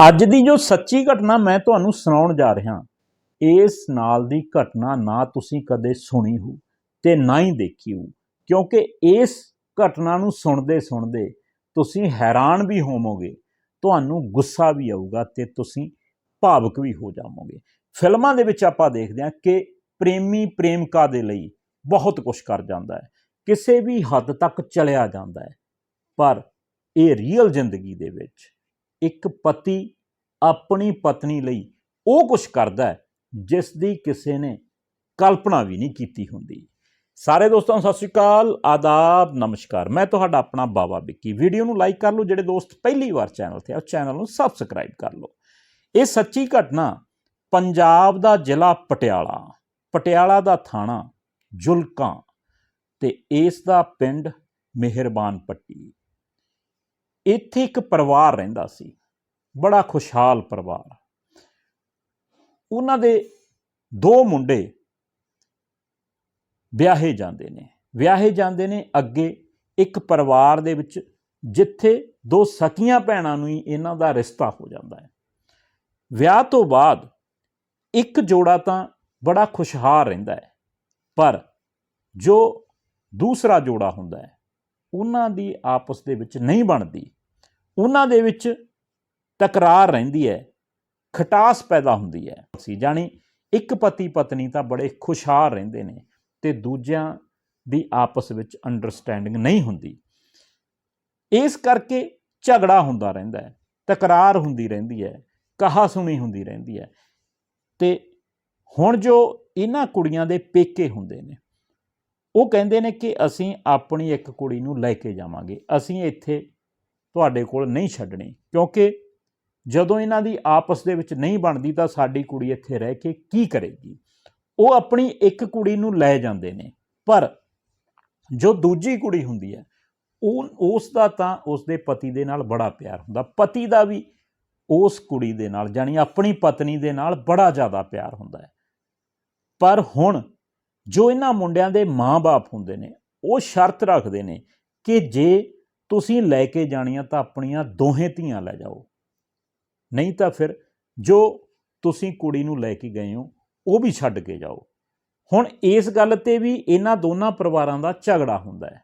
ਅੱਜ ਦੀ ਜੋ ਸੱਚੀ ਘਟਨਾ ਮੈਂ ਤੁਹਾਨੂੰ ਸੁਣਾਉਣ ਜਾ ਰਿਹਾ, ਇਸ ਨਾਲ ਦੀ ਘਟਨਾ ਨਾ ਤੁਸੀਂ ਕਦੇ ਸੁਣੀ ਹੋ ਤੇ ਨਾ ਹੀ ਦੇਖੀ ਹੋ ਕਿਉਂਕਿ ਇਸ ਘਟਨਾ ਨੂੰ ਸੁਣਦੇ ਸੁਣਦੇ ਤੁਸੀਂ ਹੈਰਾਨ ਵੀ ਹੋਵੋਗੇ, ਤੁਹਾਨੂੰ ਗੁੱਸਾ ਵੀ ਆਊਗਾ ਤੇ ਤੁਸੀਂ ਭਾਵਕ ਵੀ ਹੋ ਜਾਵੋਗੇ। ਫਿਲਮਾਂ ਦੇ ਵਿੱਚ ਆਪਾਂ ਦੇਖਦੇ ਹਾਂ ਕਿ ਪ੍ਰੇਮੀ ਪ੍ਰੇਮਿਕਾ ਦੇ ਲਈ ਬਹੁਤ ਕੁਝ ਕਰ ਜਾਂਦਾ ਹੈ, ਕਿਸੇ ਵੀ ਹੱਦ ਤੱਕ ਚਲਿਆ ਜਾਂਦਾ ਹੈ, ਪਰ ਇਹ ਰੀਅਲ ਜ਼ਿੰਦਗੀ ਦੇ ਵਿੱਚ ਇੱਕ ਪਤੀ ਆਪਣੀ ਪਤਨੀ ਲਈ ਉਹ ਕੁਝ ਕਰਦਾ ਹੈ, ਜਿਸ ਦੀ ਕਿਸੇ ਨੇ ਕਲਪਨਾ ਵੀ ਨਹੀਂ ਕੀਤੀ ਹੁੰਦੀ। ਸਾਰੇ ਦੋਸਤਾਂ ਨੂੰ ਸਤਿ ਸ਼੍ਰੀ ਅਕਾਲ, ਆਦਾਬ, ਨਮਸਕਾਰ। ਮੈਂ ਤੁਹਾਡਾ ਆਪਣਾ ਬਾਬਾ ਵਿੱਕੀ। ਵੀਡੀਓ ਨੂੰ ਲਾਈਕ ਕਰ ਲਓ, ਜਿਹੜੇ ਦੋਸਤ ਪਹਿਲੀ ਵਾਰ ਚੈਨਲ ਤੇ ਆ ਚੈਨਲ ਨੂੰ ਸਬਸਕ੍ਰਾਈਬ ਕਰ ਲਓ। ਇਹ ਸੱਚੀ ਘਟਨਾ ਪੰਜਾਬ ਦਾ ਜ਼ਿਲ੍ਹਾ ਪਟਿਆਲਾ ਪਟਿਆਲਾ ਦਾ ਥਾਣਾ ਜੁਲਕਾਂ ਤੇ ਇਸ ਦਾ ਪਿੰਡ ਮਿਹਰਬਾਨ ਪੱਟੀ। ਇੱਥੇ ਇੱਕ ਪਰਿਵਾਰ ਰਹਿੰਦਾ ਸੀ, ਬੜਾ ਖੁਸ਼ਹਾਲ ਪਰਿਵਾਰ। ਉਹਨਾਂ ਦੇ ਦੋ ਮੁੰਡੇ ਵਿਆਹੇ ਜਾਂਦੇ ਨੇ। ਵਿਆਹੇ ਜਾਂਦੇ ਨੇ ਅੱਗੇ ਇੱਕ ਪਰਿਵਾਰ ਦੇ ਵਿੱਚ, ਜਿੱਥੇ ਦੋ ਸਕੀਆਂ ਭੈਣਾਂ ਨੂੰ ਹੀ ਇਹਨਾਂ ਦਾ ਰਿਸ਼ਤਾ ਹੋ ਜਾਂਦਾ ਹੈ। ਵਿਆਹ ਤੋਂ ਬਾਅਦ ਇੱਕ ਜੋੜਾ ਤਾਂ ਬੜਾ ਖੁਸ਼ਹਾਲ ਰਹਿੰਦਾ ਹੈ, ਪਰ ਜੋ ਦੂਸਰਾ ਜੋੜਾ ਹੁੰਦਾ ਹੈ, ਉਹਨਾਂ ਦੀ ਆਪਸ ਦੇ ਵਿੱਚ ਨਹੀਂ ਬਣਦੀ। ਉਹਨਾਂ ਦੇ ਵਿੱਚ ਤਕਰਾਰ ਰਹਿੰਦੀ ਹੈ, ਖਟਾਸ ਪੈਦਾ ਹੁੰਦੀ ਹੈ। ਸੀ ਜਾਣੀ ਇੱਕ ਪਤੀ ਪਤਨੀ ਤਾਂ ਬੜੇ ਖੁਸ਼ਹਾਲ ਰਹਿੰਦੇ ਨੇ ਤੇ ਦੂਜਿਆਂ ਦੀ ਆਪਸ ਵਿੱਚ ਅੰਡਰਸਟੈਂਡਿੰਗ ਨਹੀਂ ਹੁੰਦੀ। ਇਸ ਕਰਕੇ ਝਗੜਾ ਹੁੰਦਾ ਰਹਿੰਦਾ ਹੈ, ਤਕਰਾਰ ਹੁੰਦੀ ਰਹਿੰਦੀ ਹੈ ਕਹਾ ਸੁਣੀ ਹੁੰਦੀ ਰਹਿੰਦੀ ਹੈ। ਤੇ ਹੁਣ ਜੋ ਇਹਨਾਂ ਕੁੜੀਆਂ ਦੇ ਪੇਕੇ ਹੁੰਦੇ ਨੇ, ਉਹ ਕਹਿੰਦੇ ਨੇ ਕਿ ਅਸੀਂ ਆਪਣੀ ਇੱਕ ਕੁੜੀ ਨੂੰ ਲੈ ਕੇ ਜਾਵਾਂਗੇ, ਅਸੀਂ ਇੱਥੇ ਤੁਹਾਡੇ ਕੋਲ ਨਹੀਂ ਛੱਡਣੀ। ਕਿਉਂਕਿ ਜਦੋਂ ਇਹਨਾਂ ਦੀ ਆਪਸ ਦੇ ਵਿੱਚ ਨਹੀਂ ਬਣਦੀ ਤਾਂ ਸਾਡੀ ਕੁੜੀ ਇੱਥੇ ਰਹਿ ਕੇ ਕੀ ਕਰੇਗੀ? ਉਹ ਆਪਣੀ ਇੱਕ ਕੁੜੀ ਨੂੰ ਲੈ ਜਾਂਦੇ ਨੇ, ਪਰ ਜੋ ਦੂਜੀ ਕੁੜੀ ਹੁੰਦੀ ਹੈ, ਉਹ, ਉਸ ਦਾ ਤਾਂ ਉਸ ਦੇ ਪਤੀ ਦੇ ਨਾਲ ਬੜਾ ਪਿਆਰ ਹੁੰਦਾ। ਪਤੀ ਦਾ ਵੀ ਉਸ ਕੁੜੀ ਦੇ ਨਾਲ ਜਾਨੀ ਆਪਣੀ ਪਤਨੀ ਦੇ ਨਾਲ ਬੜਾ ਜ਼ਿਆਦਾ ਪਿਆਰ ਹੁੰਦਾ ਹੈ। ਪਰ ਹੁਣ ਜੋ ਇਹਨਾਂ ਮੁੰਡਿਆਂ ਦੇ ਮਾਂ-ਬਾਪ ਹੁੰਦੇ ਨੇ, ਉਹ ਸ਼ਰਤ ਰੱਖਦੇ ਨੇ ਕਿ ਜੇ ਤੁਸੀਂ ਲੈ ਕੇ ਜਾਣੀਆਂ ਤਾਂ ਆਪਣੀਆਂ ਦੋਹੇ ਧੀਆਂ ਲੈ ਜਾਓ। ਨਹੀਂ ਤਾਂ ਫਿਰ ਜੋ ਤੁਸੀਂ ਕੁੜੀ ਨੂੰ ਲੈ ਕੇ ਗਏ ਹੋ, ਉਹ ਵੀ ਛੱਡ ਕੇ ਜਾਓ। ਹੁਣ ਇਸ ਗੱਲ ਤੇ ਵੀ ਇਹਨਾਂ ਦੋਨਾਂ ਪਰਿਵਾਰਾਂ ਦਾ ਝਗੜਾ ਹੁੰਦਾ ਹੈ।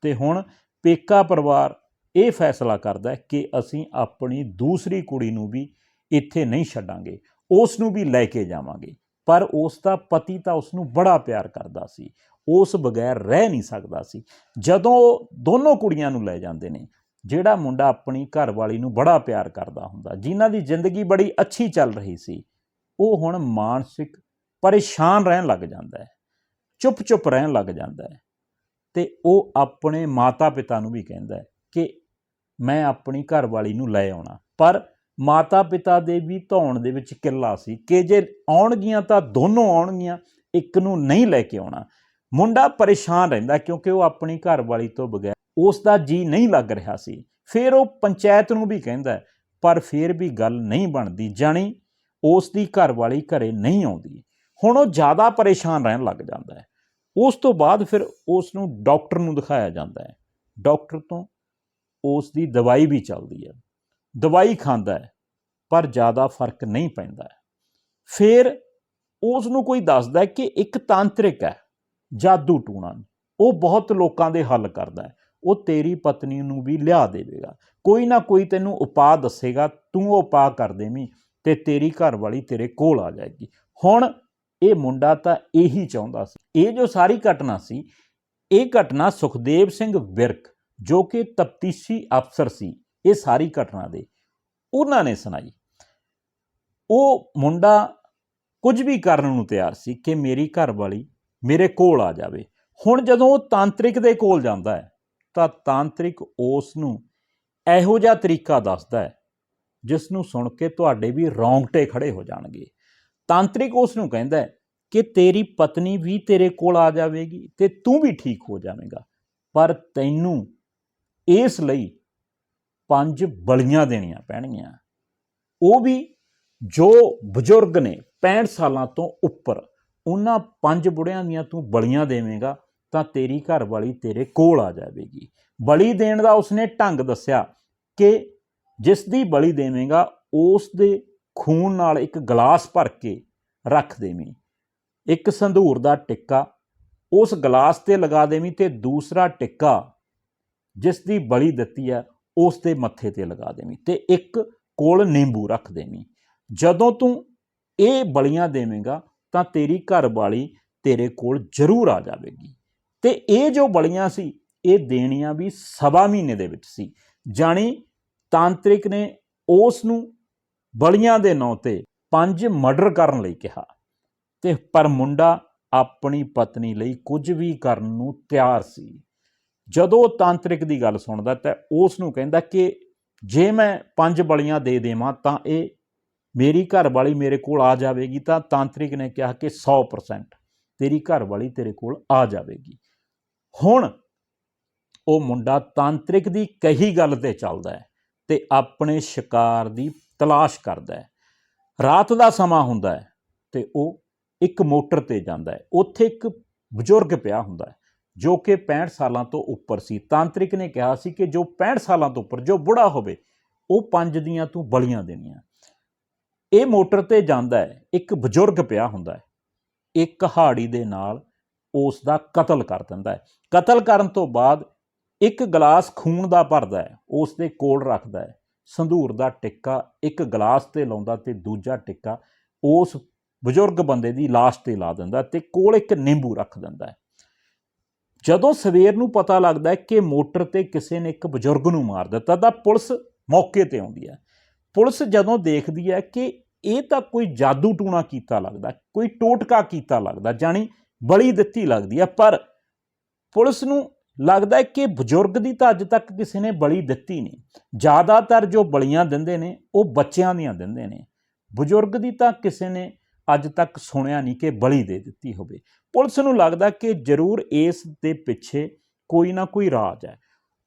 ਤੇ ਹੁਣ ਪੇਕਾ ਪਰਿਵਾਰ ਇਹ ਫੈਸਲਾ ਕਰਦਾ ਹੈ ਕਿ ਅਸੀਂ ਆਪਣੀ ਦੂਸਰੀ ਕੁੜੀ ਨੂੰ ਵੀ ਇੱਥੇ ਨਹੀਂ ਛੱਡਾਂਗੇ, ਉਸ ਨੂੰ ਵੀ ਲੈ ਕੇ ਜਾਵਾਂਗੇ। ਪਰ ਉਸ ਦਾ ਪਤੀ ਤਾਂ ਉਸ ਨੂੰ ਬੜਾ ਪਿਆਰ ਕਰਦਾ ਸੀ। ਉਸ ਬਗੈਰ ਰਹਿ ਨਹੀਂ ਸਕਦਾ ਸੀ। ਜਦੋਂ ਉਹ ਦੋਨੋਂ ਕੁੜੀਆਂ ਨੂੰ ਲੈ ਜਾਂਦੇ ਨੇ, ਜਿਹੜਾ ਮੁੰਡਾ ਆਪਣੀ ਘਰਵਾਲੀ ਨੂੰ ਬੜਾ ਪਿਆਰ ਕਰਦਾ ਹੁੰਦਾ, ਜਿਨ੍ਹਾਂ ਦੀ ਜ਼ਿੰਦਗੀ ਬੜੀ ਅੱਛੀ ਚੱਲ ਰਹੀ ਸੀ, ਉਹ ਹੁਣ ਮਾਨਸਿਕ ਪਰੇਸ਼ਾਨ ਰਹਿਣ ਲੱਗ ਜਾਂਦਾ ਹੈ। ਚੁੱਪ-ਚੁੱਪ ਰਹਿਣ ਲੱਗ ਜਾਂਦਾ ਹੈ। ਤੇ ਉਹ ਆਪਣੇ ਮਾਤਾ-ਪਿਤਾ ਨੂੰ ਵੀ ਕਹਿੰਦਾ ਹੈ ਕਿ ਮੈਂ ਆਪਣੀ ਘਰਵਾਲੀ ਨੂੰ ਲੈ ਆਉਣਾ, ਪਰ ਮਾਤਾ-ਪਿਤਾ ਦੇ ਵੀ ਧੌਣ ਦੇ ਵਿੱਚ ਕਿੱਲਾ ਸੀ ਕਿ ਜੇ ਆਉਣਗੀਆਂ ਤਾਂ ਦੋਨੋਂ ਆਉਣਗੀਆਂ, ਇੱਕ ਨੂੰ ਨਹੀਂ ਲੈ ਕੇ ਆਉਣਾ। ਮੁੰਡਾ ਪਰੇਸ਼ਾਨ ਰਹਿੰਦਾ ਕਿਉਂਕਿ ਉਹ ਆਪਣੀ ਘਰਵਾਲੀ ਤੋਂ ਬਗੈਰ ਉਸ ਦਾ ਜੀ ਨਹੀਂ ਲੱਗ ਰਿਹਾ ਸੀ। ਫਿਰ ਉਹ ਪੰਚਾਇਤ ਨੂੰ ਵੀ ਕਹਿੰਦਾ, ਪਰ ਫਿਰ ਵੀ ਗੱਲ ਨਹੀਂ ਬਣਦੀ, ਜਾਣੀ ਉਸ ਦੀ ਘਰਵਾਲੀ ਘਰੇ ਨਹੀਂ ਆਉਂਦੀ। ਹੁਣ ਉਹ ਜ਼ਿਆਦਾ ਪਰੇਸ਼ਾਨ ਰਹਿਣ ਲੱਗ ਜਾਂਦਾ ਹੈ। ਉਸ ਤੋਂ ਬਾਅਦ ਫਿਰ ਉਸ ਨੂੰ ਡਾਕਟਰ ਨੂੰ ਦਿਖਾਇਆ ਜਾਂਦਾ ਹੈ। ਡਾਕਟਰ ਤੋਂ ਉਸ ਦੀ ਦਵਾਈ ਵੀ ਚੱਲਦੀ ਹੈ। ਦਵਾਈ ਖਾਂਦਾ ਹੈ, ਪਰ ਜ਼ਿਆਦਾ ਫ਼ਰਕ ਨਹੀਂ ਪੈਂਦਾ ਫਿਰ ਉਸ ਨੂੰ ਕੋਈ ਦੱਸਦਾ ਕਿ ਇੱਕ ਤਾਂਤਰਿਕ ਹੈ, ਜਾਦੂ ਟੂਣਾ ਉਹ ਬਹੁਤ ਲੋਕਾਂ ਦੇ ਹੱਲ ਕਰਦਾ ਹੈ। ਉਹ ਤੇਰੀ ਪਤਨੀ ਨੂੰ ਵੀ ਲਿਆ ਦੇਵੇਗਾ। ਕੋਈ ਨਾ ਕੋਈ ਤੈਨੂੰ ਉਪਾਅ ਦੱਸੇਗਾ, ਤੂੰ ਉਹ ਉਪਾਅ ਕਰ ਦੇਵੀਂ ਤੇ ਤੇਰੀ ਘਰ ਵਾਲੀ ਤੇਰੇ ਕੋਲ ਆ ਜਾਏਗੀ। ਹੁਣ ਇਹ ਮੁੰਡਾ ਤਾਂ ਇਹੀ ਚਾਹੁੰਦਾ ਸੀ। ਇਹ ਜੋ ਸਾਰੀ ਘਟਨਾ ਸੀ, ਇਹ ਘਟਨਾ ਸੁਖਦੇਵ ਸਿੰਘ ਵਿਰਕ, ਜੋ ਕਿ ਤਫਤੀਸ਼ੀ ਅਫਸਰ ਸੀ। ਇਹ ਸਾਰੀ ਘਟਨਾ ਦੇ। ਉਹਨਾਂ ਨੇ ਸੁਣਾਈ। ਉਹ ਮੁੰਡਾ ਕੁਝ ਵੀ ਕਰਨ ਨੂੰ ਤਿਆਰ ਸੀ ਕਿ ਮੇਰੀ ਘਰ ਵਾਲੀ ਮੇਰੇ ਕੋਲ ਆ ਜਾਵੇ। ਹੁਣ ਜਦੋਂ ਉਹ ਤਾਂਤਰਿਕ ਦੇ ਕੋਲ ਜਾਂਦਾ ਹੈ, ਤਾਂ ਤਾਂਤਰਿਕ ਉਸ ਨੂੰ ਇਹੋ ਜਿਹਾ ਤਰੀਕਾ ਦੱਸਦਾ ਹੈ ਜਿਸ ਨੂੰ ਸੁਣ ਕੇ ਤੁਹਾਡੇ ਵੀ ਰੌਂਗਟੇ ਖੜੇ ਹੋ ਜਾਣਗੇ। ਤਾਂਤਰਿਕ ਉਸ ਨੂੰ ਕਹਿੰਦਾ ਹੈ ਕਿ ਤੇਰੀ ਪਤਨੀ ਵੀ ਤੇਰੇ ਕੋਲ ਆ ਜਾਵੇਗੀ ਤੇ ਤੂੰ ਵੀ ਠੀਕ ਹੋ ਜਾਵੇਂਗਾ। ਪਰ ਤੈਨੂੰ ਇਸ ਲਈ ਪੰਜ ਬਲੀਆਂ ਦੇਣੀਆਂ ਪੈਣਗੀਆਂ। ਉਹ ਵੀ ਜੋ ਬਜ਼ੁਰਗ ਨੇ 65 ਸਾਲਾਂ ਤੋਂ ਉੱਪਰ, ਉਹਨਾਂ ਪੰਜ ਬੁੜਿਆਂ ਦੀਆਂ ਤੂੰ ਬਲੀਆਂ ਦੇਵੇਂਗਾ ਤਾਂ ਤੇਰੀ ਘਰ ਵਾਲੀ ਤੇਰੇ ਕੋਲ ਆ ਜਾਵੇਗੀ। ਬਲੀ ਦੇਣ ਦਾ ਉਸਨੇ ਢੰਗ ਦੱਸਿਆ ਕਿ ਜਿਸ ਦੀ ਬਲੀ ਦੇਵੇਂਗਾ, ਉਸ ਦੇ ਖੂਨ ਨਾਲ ਇੱਕ ਗਲਾਸ ਭਰ ਕੇ ਰੱਖ ਦੇਵੀਂ। ਇੱਕ ਸੰਧੂਰ ਦਾ ਟਿੱਕਾ, ਉਸ ਗਲਾਸ ਤੇ ਲਗਾ ਦੇਵੀਂ ਤੇ ਦੂਸਰਾ ਟਿੱਕਾ, ਜਿਸ ਦੀ ਬਲੀ ਦਿੱਤੀ ਹੈ ਉਸ ਦੇ ਮੱਥੇ ਤੇ ਲਗਾ ਦੇਵੀਂ ਤੇ ਇੱਕ ਕੋਲ ਨਿੰਬੂ ਰੱਖ ਦੇਵੀਂ। ਜਦੋਂ ਤੂੰ ਇਹ ਬਲੀਆਂ ਦੇਵੇਂਗਾ ਤਾਂ ਤੇਰੀ ਘਰ ਵਾਲੀ ਤੇਰੇ ਕੋਲ ਜ਼ਰੂਰ ਆ ਜਾਵੇਗੀ। ਤੇ ਇਹ ਜੋ ਬਲੀਆਂ ਸੀ, ਇਹ ਦੇਣੀਆਂ ਵੀ ਸਵਾ ਮਹੀਨੇ ਦੇ ਵਿੱਚ ਸੀ। ਜਾਣੀ ਤਾਂਤਰਿਕ ਨੇ ਉਸ ਨੂੰ ਬਲੀਆਂ ਦੇ ਨਾਂ ਤੇ ਪੰਜ ਮਰਡਰ ਕਰਨ ਲਈ ਕਿਹਾ। ਤੇ ਪਰ ਮੁੰਡਾ ਆਪਣੀ ਪਤਨੀ ਲਈ ਕੁਝ ਵੀ ਕਰਨ ਨੂੰ ਤਿਆਰ ਸੀ। ਜਦੋਂ ਉਹ ਤਾਂਤਰਿਕ ਦੀ ਗੱਲ ਸੁਣਦਾ ਤਾਂ ਉਸ ਨੂੰ ਕਹਿੰਦਾ ਕਿ ਜੇ ਮੈਂ ਪੰਜ ਬਲੀਆਂ ਦੇ ਦੇਵਾਂ ਤਾਂ ਇਹ ਮੇਰੀ ਘਰ ਵਾਲੀ ਮੇਰੇ ਕੋਲ ਆ ਜਾਵੇਗੀ, ਤਾਂ ਤਾਂਤਰਿਕ ਨੇ ਕਿਹਾ ਕਿ 100% ਤੇਰੀ ਘਰ ਵਾਲੀ ਤੇਰੇ ਕੋਲ ਆ ਜਾਵੇਗੀ। ਹੁਣ ਉਹ ਮੁੰਡਾ ਤਾਂਤਰਿਕ ਦੀ ਕਹੀ ਗੱਲ ਤੇ ਚੱਲਦਾ ਹੈ ਤੇ ਆਪਣੇ ਸ਼ਿਕਾਰ ਦੀ ਤਲਾਸ਼ ਕਰਦਾ ਹੈ। ਰਾਤ ਦਾ ਸਮਾਂ ਹੁੰਦਾ ਹੈ ਤੇ ਉਹ ਇੱਕ ਮੋਟਰ ਤੇ ਜਾਂਦਾ ਹੈ। ਉੱਥੇ ਇੱਕ ਬਜ਼ੁਰਗ ਪਿਆ ਹੁੰਦਾ ਹੈ। ਜੋ ਕਿ 65 ਸਾਲਾਂ ਤੋਂ ਉੱਪਰ ਸੀ। ਤਾਂਤਰਿਕ ਨੇ ਕਿਹਾ ਸੀ ਕਿ ਜੋ 65 ਸਾਲਾਂ ਤੋਂ ਉੱਪਰ, ਜੋ ਬੁੜਾ ਹੋਵੇ, ਉਹ ਪੰਜ ਦੀਆਂ ਤੂੰ ਬਲੀਆਂ ਦੇਣੀਆਂ। ਇਹ ਮੋਟਰ ਤੇ ਜਾਂਦਾ ਹੈ, ਇੱਕ ਬਜ਼ੁਰਗ ਪਿਆ ਹੁੰਦਾ ਹੈ, ਇੱਕ ਹਾੜੀ ਦੇ ਨਾਲ ਉਸ ਦਾ ਕਤਲ ਕਰ ਦਿੰਦਾ ਹੈ। ਕਤਲ ਕਰਨ ਤੋਂ ਬਾਅਦ ਇੱਕ ਗਲਾਸ ਖੂਨ ਦਾ ਭਰਦਾ ਹੈ, ਉਸ ਦੇ ਕੋਲ ਰੱਖਦਾ ਹੈ। ਸੰਧੂਰ ਦਾ ਟਿੱਕਾ ਇੱਕ ਗਲਾਸ ਤੇ ਲਾਉਂਦਾ ਤੇ ਦੂਜਾ ਟਿੱਕਾ ਉਸ ਬਜ਼ੁਰਗ ਬੰਦੇ ਦੀ ਲਾਸ਼ ਤੇ ਲਾ ਦਿੰਦਾ ਤੇ ਕੋਲ ਇੱਕ ਨਿੰਬੂ ਰੱਖ ਦਿੰਦਾ ਹੈ। ਜਦੋਂ ਸਵੇਰ ਨੂੰ ਪਤਾ ਲੱਗਦਾ ਹੈ ਕਿ ਮੋਟਰ ਤੇ ਕਿਸੇ ਨੇ ਇੱਕ ਬਜ਼ੁਰਗ ਨੂੰ ਮਾਰ ਦਿੱਤਾ, ਤਾਂ ਪੁਲਿਸ ਮੌਕੇ ਤੇ ਆਉਂਦੀ ਹੈ। ਪੁਲਿਸ ਜਦੋਂ ਦੇਖਦੀ ਹੈ ਕਿ ਇਹ ਤਾਂ ਕੋਈ ਜਾਦੂ ਟੂਣਾ ਕੀਤਾ ਲੱਗਦਾ, ਕੋਈ ਟੋਟਕਾ ਕੀਤਾ ਲੱਗਦਾ, ਜਾਣੀ ਬਲੀ ਦਿੱਤੀ ਲੱਗਦੀ ਹੈ, ਪਰ ਪੁਲਿਸ ਨੂੰ ਲੱਗਦਾ ਹੈ ਕਿ ਬਜ਼ੁਰਗ ਦੀ ਤਾਂ ਅੱਜ ਤੱਕ ਕਿਸੇ ਨੇ ਬਲੀ ਦਿੱਤੀ ਨਹੀਂ। ਜ਼ਿਆਦਾਤਰ ਜੋ ਬਲੀਆਂ ਦਿੰਦੇ ਨੇ, ਉਹ ਬੱਚਿਆਂ ਦੀਆਂ ਦਿੰਦੇ ਨੇ। ਬਜ਼ੁਰਗ ਦੀ ਤਾਂ ਕਿਸੇ ਨੇ ਅੱਜ ਤੱਕ ਸੁਣਿਆ ਨਹੀਂ ਕਿ ਬਲੀ ਦੇ ਦਿੱਤੀ ਹੋਵੇ। ਪੁਲਿਸ ਨੂੰ ਲੱਗਦਾ ਕਿ ਜ਼ਰੂਰ ਇਸ ਦੇ ਪਿੱਛੇ ਕੋਈ ਨਾ ਕੋਈ ਰਾਜ ਹੈ।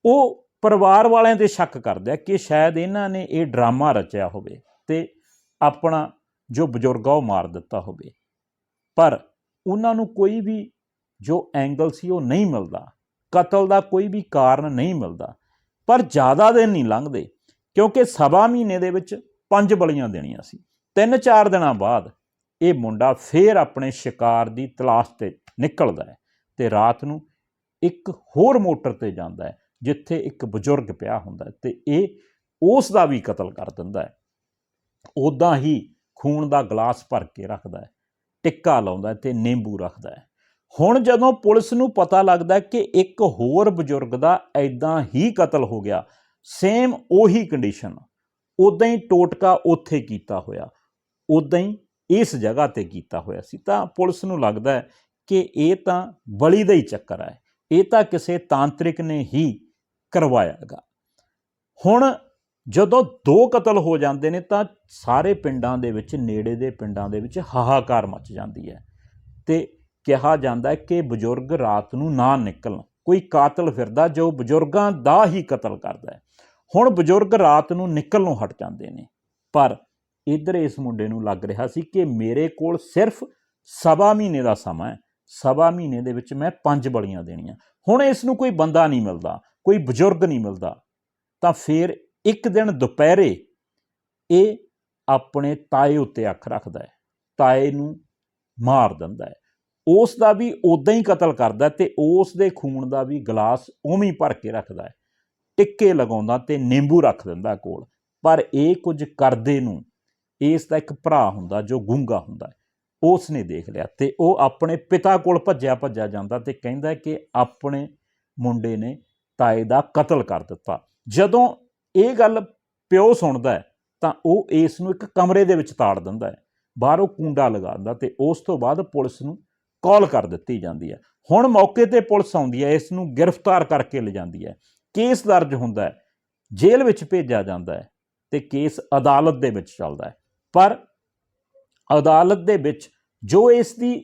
ਉਹ ਪਰਿਵਾਰ ਵਾਲਿਆਂ ਤੇ ਸ਼ੱਕ ਕਰਦੇ ਕਿ ਸ਼ਾਇਦ ਇਹਨਾਂ ਨੇ ਇਹ ਡਰਾਮਾ ਰਚਿਆ ਹੋਵੇ ਤੇ ਆਪਣਾ ਜੋ ਬਜ਼ੁਰਗ ਆ ਉਹ ਮਾਰ ਦਿੱਤਾ ਹੋਵੇ। ਪਰ ਉਹਨਾਂ ਨੂੰ ਕੋਈ ਵੀ ਜੋ ਐਂਗਲ ਸੀ ਉਹ ਨਹੀਂ ਮਿਲਦਾ। ਕਤਲ ਦਾ ਕੋਈ ਵੀ ਕਾਰਨ ਨਹੀਂ ਮਿਲਦਾ। ਪਰ ਜ਼ਿਆਦਾ ਦਿਨ ਨਹੀਂ ਲੰਘਦੇ ਕਿਉਂਕਿ ਸਵਾ ਮਹੀਨੇ ਦੇ ਵਿੱਚ ਪੰਜ ਬਲੀਆਂ ਦੇਣੀਆਂ ਸੀ। ਤਿੰਨ ਚਾਰ ਦਿਨਾਂ ਬਾਅਦ ਇਹ ਮੁੰਡਾ ਫੇਰ ਆਪਣੇ ਸ਼ਿਕਾਰ ਦੀ ਤਲਾਸ਼ ਤੇ ਨਿਕਲਦਾ ਹੈ ਤੇ ਰਾਤ ਨੂੰ ਇੱਕ ਹੋਰ ਮੋਟਰ ਤੇ ਜਾਂਦਾ ਹੈ, ਜਿੱਥੇ ਇੱਕ ਬਜ਼ੁਰਗ ਪਿਆ ਹੁੰਦਾ ਹੈ ਤੇ ਇਹ ਉਸ ਦਾ ਵੀ ਕਤਲ ਕਰ ਦਿੰਦਾ ਹੈ। ਉਦਾਂ ਹੀ ਖੂਨ ਦਾ ਗਲਾਸ ਭਰ ਕੇ ਰੱਖਦਾ ਹੈ, ਟਿੱਕਾ ਲਾਉਂਦਾ ਹੈ ਤੇ ਨਿੰਬੂ ਰੱਖਦਾ ਹੈ। ਹੁਣ ਜਦੋਂ ਪੁਲਿਸ ਨੂੰ ਪਤਾ ਲੱਗਦਾ ਕਿ ਇੱਕ ਹੋਰ ਬਜ਼ੁਰਗ ਦਾ ਐਦਾਂ ਹੀ ਕਤਲ ਹੋ ਗਿਆ ਸੇਮ ਉਹੀ ਕੰਡੀਸ਼ਨ ਉਦਾਂ ਹੀ ਟੋਟਕਾ ਉੱਥੇ ਕੀਤਾ ਹੋਇਆ। ਉਦਾਂ ਹੀ ਇਸ ਜਗ੍ਹਾ ਤੇ ਕੀਤਾ ਹੋਇਆ ਸੀ, ਤਾਂ ਪੁਲਿਸ ਨੂੰ ਲੱਗਦਾ ਹੈ ਕਿ ਇਹ ਤਾਂ ਬਲੀ ਦਾ ਹੀ ਚੱਕਰ ਹੈ, ਇਹ ਤਾਂ ਕਿਸੇ ਤਾਂਤਰਿਕ ਨੇ ਹੀ ਕਰਵਾਇਆ ਹੈਗਾ। ਹੁਣ ਜਦੋਂ ਦੋ ਕਤਲ ਹੋ ਜਾਂਦੇ ਨੇ, ਤਾਂ ਸਾਰੇ ਪਿੰਡਾਂ ਦੇ ਵਿੱਚ, ਨੇੜੇ ਦੇ ਪਿੰਡਾਂ ਦੇ ਵਿੱਚ ਹਾਹਾਕਾਰ ਮਚ ਜਾਂਦੀ ਹੈ ਤੇ ਕਿਹਾ ਜਾਂਦਾ ਹੈ ਕਿ ਬਜ਼ੁਰਗ ਰਾਤ ਨੂੰ ਨਾ ਨਿਕਲਣ, ਕੋਈ ਕਾਤਲ ਫਿਰਦਾ ਜੋ ਬਜ਼ੁਰਗਾਂ ਦਾ ਹੀ ਕਤਲ ਕਰਦਾ ਹੈ। ਹੁਣ ਬਜ਼ੁਰਗ ਰਾਤ ਨੂੰ ਨਿਕਲ ਨੂੰ ਹਟ ਜਾਂਦੇ ਨੇ, ਪਰ ਇਧਰ ਇਸ ਮੁੰਡੇ ਨੂੰ ਲੱਗ ਰਿਹਾ ਸੀ ਕਿ ਮੇਰੇ ਕੋਲ ਸਿਰਫ ਸਵਾ ਮਹੀਨੇ ਦਾ ਸਮਾਂ ਹੈ। ਸਵਾ ਮਹੀਨੇ ਦੇ ਵਿੱਚ ਮੈਂ ਪੰਜ ਬਲੀਆਂ ਦੇਣੀਆਂ। ਹੁਣ ਇਸ ਨੂੰ ਕੋਈ ਬੰਦਾ ਨਹੀਂ ਮਿਲਦਾ, ਕੋਈ ਬਜ਼ੁਰਗ ਨਹੀਂ ਮਿਲਦਾ। ਤਾਂ ਫਿਰ ਇੱਕ ਦਿਨ ਦੁਪਹਿਰੇ ਇਹ ਆਪਣੇ ਤਾਏ ਉੱਤੇ ਅੱਖ ਰੱਖਦਾ ਹੈ, ਤਾਏ ਨੂੰ ਮਾਰ ਦਿੰਦਾ ਹੈ। ਉਸ ਦਾ ਵੀ ਉਦਾਂ ਹੀ ਕਤਲ ਕਰਦਾ ਤੇ ਉਸ ਦੇ ਖੂਨ ਦਾ ਵੀ ਗਲਾਸ ਉਵੇਂ ਹੀ ਭਰ ਕੇ ਰੱਖਦਾ ਹੈ। ਟਿੱਕੇ ਲਗਾਉਂਦਾ ਤੇ ਨਿੰਬੂ ਰੱਖ ਦਿੰਦਾ ਕੋਲ। ਪਰ ਇਹ ਕੁਝ ਕਰਦੇ ਨੂੰ ਇਸ ਦਾ ਇੱਕ ਭਰਾ ਹੁੰਦਾ ਜੋ ਗੂੰਗਾ ਹੁੰਦਾ ਉਸ ਨੇ ਦੇਖ ਲਿਆ ਤੇ ਉਹ ਆਪਣੇ ਪਿਤਾ ਕੋਲ ਭੱਜਿਆ ਭੱਜਿਆ ਜਾਂਦਾ ਤੇ ਕਹਿੰਦਾ ਕਿ ਆਪਣੇ ਮੁੰਡੇ ਨੇ ਤਾਏ ਦਾ ਕਤਲ ਕਰ ਦਿੱਤਾ। ਜਦੋਂ ਇਹ ਗੱਲ ਪਿਓ ਸੁਣਦਾ ਤਾਂ ਉਹ ਇਸ ਨੂੰ ਇੱਕ ਕਮਰੇ ਦੇ ਵਿੱਚ ਤਾੜ ਦਿੰਦਾ ਹੈ, ਬਾਹਰੋਂ ਕੁੰਡਾ ਲਗਾ ਦਿੰਦਾ ਤੇ ਉਸ ਤੋਂ ਬਾਅਦ ਪੁਲਿਸ ਨੂੰ ਕਾਲ ਕਰ ਦਿੱਤੀ ਜਾਂਦੀ ਹੈ। ਹੁਣ ਮੌਕੇ ਤੇ ਪੁਲਿਸ ਆਉਂਦੀ ਹੈ, ਇਸ ਨੂੰ ਗ੍ਰਿਫਤਾਰ ਕਰਕੇ ਲਿਜਾਂਦੀ ਹੈ। ਕੇਸ ਦਰਜ ਹੁੰਦਾ ਹੈ, ਜੇਲ੍ਹ ਵਿੱਚ ਭੇਜਿਆ ਜਾਂਦਾ ਹੈ ਤੇ ਕੇਸ ਅਦਾਲਤ ਦੇ ਵਿੱਚ ਚੱਲਦਾ ਹੈ। ਪਰ ਅਦਾਲਤ ਦੇ ਵਿੱਚ ਜੋ ਇਸ ਦੀ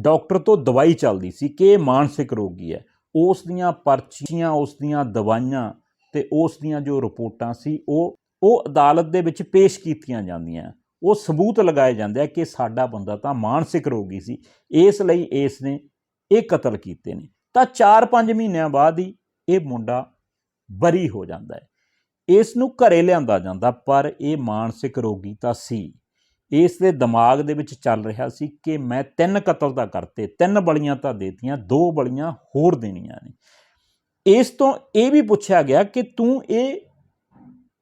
ਡਾਕਟਰ ਤੋਂ ਦਵਾਈ ਚੱਲਦੀ ਸੀ ਕਿ ਇਹ ਮਾਨਸਿਕ ਰੋਗੀ ਹੈ, ਉਸ ਦੀਆਂ ਪਰਚੀਆਂ, ਉਸ ਦੀਆਂ ਦਵਾਈਆਂ ਤੇ ਉਸ ਦੀਆਂ ਜੋ ਰਿਪੋਰਟਾਂ ਸੀ, ਉਹ ਉਹ ਅਦਾਲਤ ਦੇ ਵਿੱਚ ਪੇਸ਼ ਕੀਤੀਆਂ ਜਾਂਦੀਆਂ ਉਹ ਸਬੂਤ ਲਗਾਏ ਜਾਂਦੇ ਆ ਕਿ ਸਾਡਾ ਬੰਦਾ ਤਾਂ ਮਾਨਸਿਕ ਰੋਗੀ ਸੀ, ਇਸ ਲਈ ਇਸ ਨੇ ਇਹ ਕਤਲ ਕੀਤੇ ਨੇ। ਤਾਂ 4-5 ਮਹੀਨਿਆਂ ਬਾਅਦ ਹੀ ਇਹ ਮੁੰਡਾ ਬਰੀ ਹੋ ਜਾਂਦਾ ਹੈ। ਇਸ ਨੂੰ ਘਰੇ ਲਿਆਂਦਾ ਜਾਂਦਾ, ਪਰ ਇਹ ਮਾਨਸਿਕ ਰੋਗੀ ਤਾਂ ਸੀ। ਇਸ ਦੇ ਦਿਮਾਗ ਦੇ ਵਿੱਚ ਚੱਲ ਰਿਹਾ ਸੀ ਕਿ ਮੈਂ ਤਿੰਨ ਕਤਲ ਤਾਂ ਕਰਤੇ, ਤਿੰਨ ਬਲੀਆਂ ਤਾਂ ਦੇਤੀਆਂ, ਦੋ ਬਲੀਆਂ ਹੋਰ ਦੇਣੀਆਂ ਨੇ। ਇਸ ਤੋਂ ਇਹ ਵੀ ਪੁੱਛਿਆ ਗਿਆ ਕਿ ਤੂੰ ਇਹ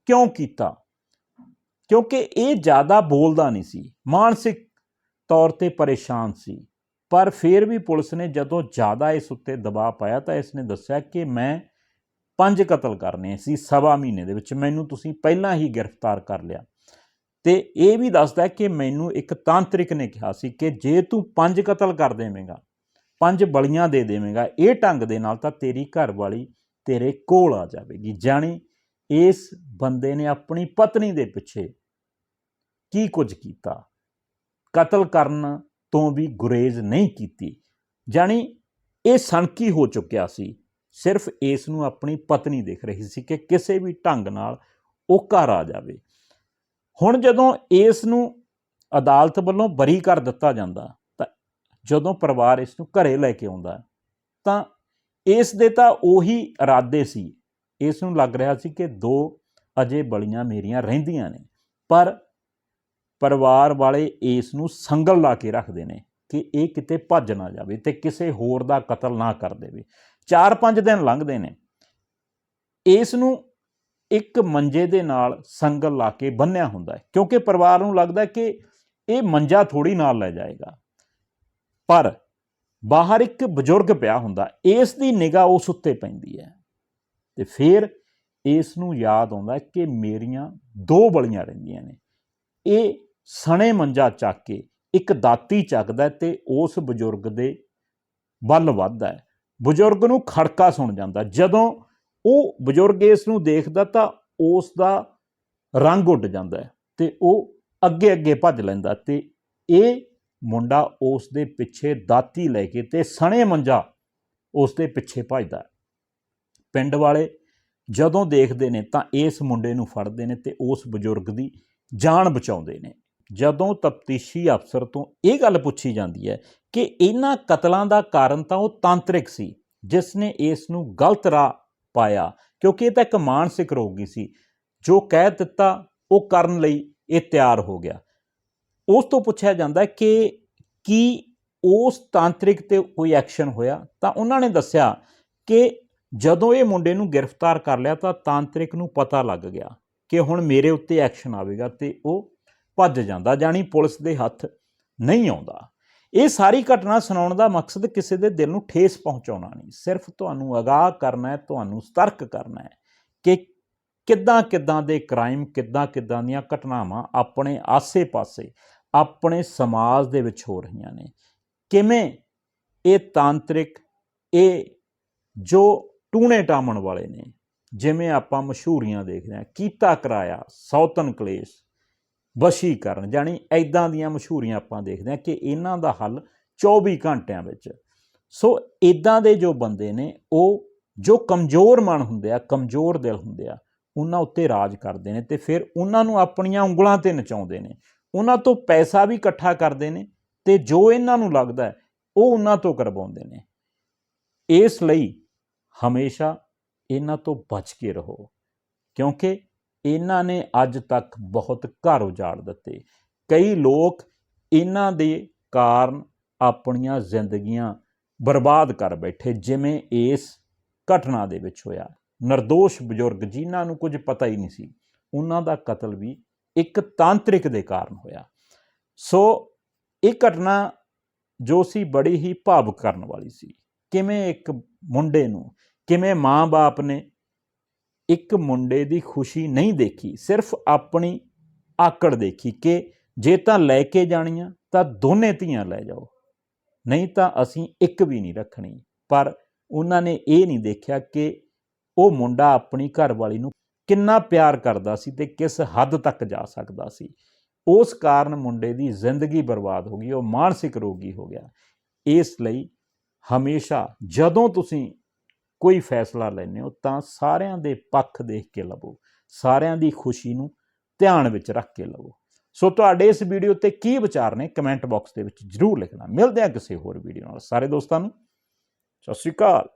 ਕਿਉਂ ਕੀਤਾ? ਕਿਉਂਕਿ ਇਹ ਜ਼ਿਆਦਾ ਬੋਲਦਾ ਨਹੀਂ ਸੀ, ਮਾਨਸਿਕ ਤੌਰ ਤੇ ਪਰੇਸ਼ਾਨ ਸੀ। ਪਰ ਫਿਰ ਵੀ ਪੁਲਿਸ ਨੇ ਜਦੋਂ ਜ਼ਿਆਦਾ ਇਸ ਉੱਤੇ ਦਬਾਅ ਪਾਇਆ ਤਾਂ ਇਸ ਨੇ ਦੱਸਿਆ ਕਿ ਮੈਂ ਪੰਜ ਕਤਲ ਕਰਨੇ ਸੀ ਸਵਾ ਮਹੀਨੇ ਦੇ ਵਿੱਚ। ਮੈਨੂੰ ਤੁਸੀਂ ਪਹਿਲਾਂ ਹੀ ਗ੍ਰਿਫਤਾਰ ਕਰ ਲਿਆ। ਤੇ ਇਹ ਵੀ ਦੱਸਦਾ ਕਿ ਮੈਨੂੰ ਇੱਕ ਤਾਂਤਰਿਕ ਨੇ ਕਿਹਾ ਸੀ ਕਿ ਜੇ ਤੂੰ ਪੰਜ ਕਤਲ ਕਰ ਦੇਵੇਂਗਾ, ਪੰਜ ਬਲੀਆਂ ਦੇ ਦੇਵੇਂਗਾ, ਇਹ ਢੰਗ ਦੇ ਨਾਲ ਤਾਂ ਤੇਰੀ ਘਰ ਵਾਲੀ ਤੇਰੇ ਕੋਲ ਆ ਜਾਵੇਗੀ। ਜਾਣੀ ਇਸ ਬੰਦੇ ਨੇ ਆਪਣੀ ਪਤਨੀ ਦੇ ਪਿੱਛੇ ਕੀ ਕੁਝ ਕੀਤਾ? ਕਤਲ ਕਰਨ ਤੋਂ ਵੀ ਗੁਰੇਜ਼ ਨਹੀਂ ਕੀਤੀ। ਜਾਣੀ ਇਹ ਸਣਕੀ ਹੋ ਚੁੱਕਿਆ ਸੀ ਸਿਰਫ ਇਸ ਨੂੰ ਆਪਣੀ ਪਤਨੀ ਦੇਖ ਰਹੀ ਸੀ ਕਿ ਕਿਸੇ ਵੀ ਢੰਗ ਨਾਲ ਉਹ ਘਰ ਆ ਜਾਵੇ। ਹੁਣ ਜਦੋਂ ਇਸ ਨੂੰ ਅਦਾਲਤ ਵੱਲੋਂ ਬਰੀ ਕਰ ਦਿੱਤਾ ਜਾਂਦਾ, ਤਾਂ ਜਦੋਂ ਪਰਿਵਾਰ ਇਸ ਨੂੰ ਘਰੇ ਲੈ ਕੇ ਆਉਂਦਾ, ਤਾਂ ਇਸ ਦੇ ਤਾਂ ਉਹੀ ਇਰਾਦੇ ਸੀ। ਇਸ ਨੂੰ ਲੱਗ ਰਿਹਾ ਸੀ ਕਿ ਦੋ ਅਜੇ ਬਲੀਆਂ ਮੇਰੀਆਂ ਰਹਿੰਦੀਆਂ ਨੇ, ਪਰ ਪਰਿਵਾਰ ਵਾਲੇ ਇਸ ਨੂੰ ਸੰਗਲ ਲਾ ਕੇ ਰੱਖਦੇ ਨੇ ਕਿ ਇਹ ਕਿਤੇ ਭੱਜ ਨਾ ਜਾਵੇ ਤੇ ਕਿਸੇ ਹੋਰ ਦਾ ਕਤਲ ਨਾ ਕਰ ਦੇਵੇ। 4-5 ਦਿਨ ਲੰਘਦੇ ਨੇ। ਇਸ ਨੂੰ ਇੱਕ ਮੰਜੇ ਦੇ ਨਾਲ ਸੰਗਲ ਲਾ ਕੇ ਬੰਨਿਆ ਹੁੰਦਾ ਹੈ, ਕਿਉਂਕਿ ਪਰਿਵਾਰ ਨੂੰ ਲੱਗਦਾ ਕਿ ਇਹ ਮੰਜਾ ਥੋੜੀ ਨਾਲ ਲੈ ਜਾਏਗਾ। ਪਰ ਬਾਹਰ ਇੱਕ ਬਜ਼ੁਰਗ ਪਿਆ ਹੁੰਦਾ, ਇਸ ਦੀ ਨਿਗਾਹ ਉਸ ਉੱਤੇ ਪੈਂਦੀ ਹੈ। ਤੇ ਫਿਰ ਇਸ ਨੂੰ ਯਾਦ ਆਉਂਦਾ ਕਿ ਮੇਰੀਆਂ ਦੋ ਬਲੀਆਂ ਰਹਿੰਦੀਆਂ ਨੇ। ਇਹ ਸਣੇ ਮੰਜਾ ਚੱਕ ਕੇ ਇੱਕ ਦਾਤੀ ਚੱਕਦਾ ਤੇ ਉਸ ਬਜ਼ੁਰਗ ਦੇ ਵੱਲ ਵੱਧਦਾ ਹੈ। ਬਜ਼ੁਰਗ ਨੂੰ ਖੜਕਾ ਸੁਣ ਜਾਂਦਾ। ਜਦੋਂ ਉਹ ਬਜ਼ੁਰਗ ਇਸ ਨੂੰ ਦੇਖਦਾ ਤਾਂ ਉਸ ਦਾ ਰੰਗ ਉੱਡ ਜਾਂਦਾ ਹੈ ਤੇ ਉਹ ਅੱਗੇ ਅੱਗੇ ਭੱਜ ਲੈਂਦਾ ਤੇ ਇਹ ਮੁੰਡਾ ਉਸ ਦੇ ਪਿੱਛੇ ਦਾਤੀ ਲੈ ਕੇ ਤੇ ਸਣੇ ਮੰਜਾ ਉਸ ਦੇ ਪਿੱਛੇ ਭੱਜਦਾ ਪਿੰਡ ਵਾਲੇ ਜਦੋਂ ਦੇਖਦੇ ਨੇ ਤਾਂ ਇਸ ਮੁੰਡੇ ਨੂੰ ਫੜਦੇ ਨੇ ਤੇ ਉਸ ਬਜ਼ੁਰਗ ਦੀ ਜਾਨ ਬਚਾਉਂਦੇ ਨੇ। ਜਦੋਂ ਤਫਤੀਸ਼ੀ ਅਫਸਰ ਤੋਂ ਇਹ ਗੱਲ ਪੁੱਛੀ ਜਾਂਦੀ ਹੈ ਕਿ ਇਹਨਾਂ ਕਤਲਾਂ ਦਾ ਕਾਰਨ ਤਾਂ ਉਹ ਤਾਂਤਰਿਕ ਸੀ, ਜਿਸ ਨੇ ਇਸ ਨੂੰ ਗਲਤ ਰਾਹ ਪਾਇਆ, ਕਿਉਂਕਿ ਇਹ ਤਾਂ ਇੱਕ ਮਾਨਸਿਕ ਰੋਗੀ ਸੀ। ਜੋ ਕਹਿ ਦਿੱਤਾ, ਉਹ ਕਰਨ ਲਈ ਇਹ ਤਿਆਰ ਹੋ ਗਿਆ। ਉਸ ਤੋਂ ਪੁੱਛਿਆ ਜਾਂਦਾ ਕਿ ਕੀ ਉਸ ਤਾਂਤਰਿਕ ਤੇ ਕੋਈ ਐਕਸ਼ਨ ਹੋਇਆ? ਤਾਂ ਉਹਨਾਂ ਨੇ ਦੱਸਿਆ ਕਿ ਜਦੋਂ ਇਹ ਮੁੰਡੇ ਨੂੰ ਗ੍ਰਿਫਤਾਰ ਕਰ ਲਿਆ ਤਾਂ ਤਾਂਤਰਿਕ ਨੂੰ ਪਤਾ ਲੱਗ ਗਿਆ ਕਿ ਹੁਣ ਮੇਰੇ ਉੱਤੇ ਐਕਸ਼ਨ ਆਵੇਗਾ ਤੇ ਉਹ ਭੱਜ ਜਾਂਦਾ ਜਾਣੀ ਪੁਲਿਸ ਦੇ ਹੱਥ ਨਹੀਂ ਆਉਂਦਾ। ਇਹ ਸਾਰੀ ਘਟਨਾ ਸੁਣਾਉਣ ਦਾ ਮਕਸਦ ਕਿਸੇ ਦੇ ਦਿਲ ਨੂੰ ਠੇਸ ਪਹੁੰਚਾਉਣਾ ਨਹੀਂ। ਸਿਰਫ ਤੁਹਾਨੂੰ ਅਗਾਹ ਕਰਨਾ ਹੈ, ਤੁਹਾਨੂੰ ਸਤਰਕ ਕਰਨਾ ਹੈ ਕਿ ਕਿੱਦਾਂ ਕਿੱਦਾਂ ਦੇ ਕ੍ਰਾਈਮ, ਕਿੱਦਾਂ ਕਿੱਦਾਂ ਦੀਆਂ ਘਟਨਾਵਾਂ ਆਪਣੇ ਆਸੇ-ਪਾਸੇ, ਆਪਣੇ ਸਮਾਜ ਦੇ ਵਿੱਚ ਹੋ ਰਹੀਆਂ ਨੇ। ਕਿਵੇਂ ਇਹ ਤਾਂਤਰਿਕ, ਇਹ ਜੋ ਟੂਣੇ ਟਾਮਣ ਵਾਲੇ ਨੇ, ਜਿਵੇਂ ਆਪਾਂ ਮਸ਼ਹੂਰੀਆਂ ਦੇਖਦੇ ਹਾਂ, ਕੀਤਾ ਕਰਾਇਆ, ਸੌਤਨ ਕਲੇਸ਼ ਵਸ਼ੀਕਰਨ ਜਾਨੀ ਐਦਾਂ ਦੀਆਂ ਮਸ਼ਹੂਰੀਆਂ ਆਪਾਂ ਦੇਖਦੇ ਹਾਂ ਕਿ ਇਹਨਾਂ ਦਾ ਹੱਲ 24 ਘੰਟਿਆਂ ਵਿੱਚ। ਸੋ ਇਦਾਂ ਦੇ ਜੋ ਬੰਦੇ ਨੇ, ਉਹ ਜੋ ਕਮਜ਼ੋਰ ਮਨ ਹੁੰਦੇ ਆ, ਕਮਜ਼ੋਰ ਦਿਲ ਹੁੰਦੇ ਆ, ਉਹਨਾਂ ਉੱਤੇ ਰਾਜ ਕਰਦੇ ਨੇ ਤੇ ਫਿਰ ਉਹਨਾਂ ਨੂੰ ਆਪਣੀਆਂ ਉਂਗਲਾਂ ਤੇ ਨਚਾਉਂਦੇ ਨੇ। ਉਹਨਾਂ ਤੋਂ ਪੈਸਾ ਵੀ ਇਕੱਠਾ ਕਰਦੇ ਨੇ ਤੇ ਜੋ ਇਹਨਾਂ ਨੂੰ ਲੱਗਦਾ ਉਹ ਉਹਨਾਂ ਤੋਂ ਕਰਵਾਉਂਦੇ ਨੇ। ਇਸ ਲਈ ਹਮੇਸ਼ਾ ਇਹਨਾਂ ਤੋਂ ਬਚ ਕੇ ਰਹੋ। ਕਿਉਂਕਿ ਇਹਨਾਂ ਨੇ ਅੱਜ ਤੱਕ ਬਹੁਤ ਘਰ ਉਜਾੜ ਦਿੱਤੇ। ਕਈ ਲੋਕ ਇਹਨਾਂ ਦੇ ਕਾਰਨ ਆਪਣੀਆਂ ਜ਼ਿੰਦਗੀਆਂ ਬਰਬਾਦ ਕਰ ਬੈਠੇ, ਜਿਵੇਂ ਇਸ ਘਟਨਾ ਦੇ ਵਿੱਚ ਹੋਇਆ। નિર્ਦੋਸ਼ ਬਜ਼ੁਰਗ ਜਿਨ੍ਹਾਂ ਨੂੰ ਕੁਝ ਪਤਾ ਹੀ ਨਹੀਂ ਸੀ, ਉਹਨਾਂ ਦਾ ਕਤਲ ਵੀ ਇੱਕ ਤਾਂਤਰਿਕ ਦੇ ਕਾਰਨ ਹੋਇਆ। ਸੋ ਇਹ ਘਟਨਾ ਜੋ ਸੀ ਬੜੀ ਹੀ ਭਾਵੁਕ ਕਰਨ ਵਾਲੀ ਸੀ। ਕਿਵੇਂ ਇੱਕ ਮੁੰਡੇ ਨੂੰ, ਕਿਵੇਂ ਮਾਂ-ਬਾਪ ਨੇ ਇੱਕ ਮੁੰਡੇ ਦੀ ਖੁਸ਼ੀ ਨਹੀਂ ਦੇਖੀ, ਸਿਰਫ ਆਪਣੀ ਆਕੜ ਦੇਖੀ ਕਿ ਜੇ ਤਾਂ ਲੈ ਕੇ ਜਾਣੀਆਂ ਤਾਂ ਦੋਨੇ ਧੀਆਂ ਲੈ ਜਾਓ, ਨਹੀਂ ਤਾਂ ਅਸੀਂ ਇੱਕ ਵੀ ਨਹੀਂ ਰੱਖਣੀ। ਪਰ ਉਹਨਾਂ ਨੇ ਇਹ ਨਹੀਂ ਦੇਖਿਆ ਕਿ ਉਹ ਮੁੰਡਾ ਆਪਣੀ ਘਰਵਾਲੀ ਨੂੰ ਕਿੰਨਾ ਪਿਆਰ ਕਰਦਾ ਸੀ ਤੇ ਕਿਸ ਹੱਦ ਤੱਕ ਜਾ ਸਕਦਾ ਸੀ। ਉਸ ਕਾਰਨ ਮੁੰਡੇ ਦੀ ਜ਼ਿੰਦਗੀ ਬਰਬਾਦ ਹੋ ਗਈ, ਉਹ ਮਾਨਸਿਕ ਰੋਗੀ ਹੋ ਗਿਆ। ਇਸ ਲਈ ਹਮੇਸ਼ਾ ਜਦੋਂ ਤੁਸੀਂ ਕੋਈ ਫੈਸਲਾ ਲੈਂਦੇ ਹੋ ਤਾਂ ਸਾਰਿਆਂ ਦੇ ਪੱਖ ਦੇਖ ਕੇ ਲਵੋ ਸਾਰਿਆਂ ਦੀ ਖੁਸ਼ੀ ਨੂੰ ਧਿਆਨ ਵਿੱਚ ਰੱਖ ਕੇ ਲਵੋ ਸੋ ਤੁਹਾਡੇ ਇਸ ਵੀਡੀਓ ਤੇ ਕੀ ਵਿਚਾਰ ਨੇ ਕਮੈਂਟ ਬਾਕਸ ਦੇ ਵਿੱਚ ਜਰੂਰ ਲਿਖਣਾ। ਮਿਲਦੇ ਹਾਂ ਕਿਸੇ ਹੋਰ ਵੀਡੀਓ ਨਾਲ। ਸਾਰੇ ਦੋਸਤਾਂ ਨੂੰ, ਸਤਿ ਸ਼੍ਰੀ ਅਕਾਲ।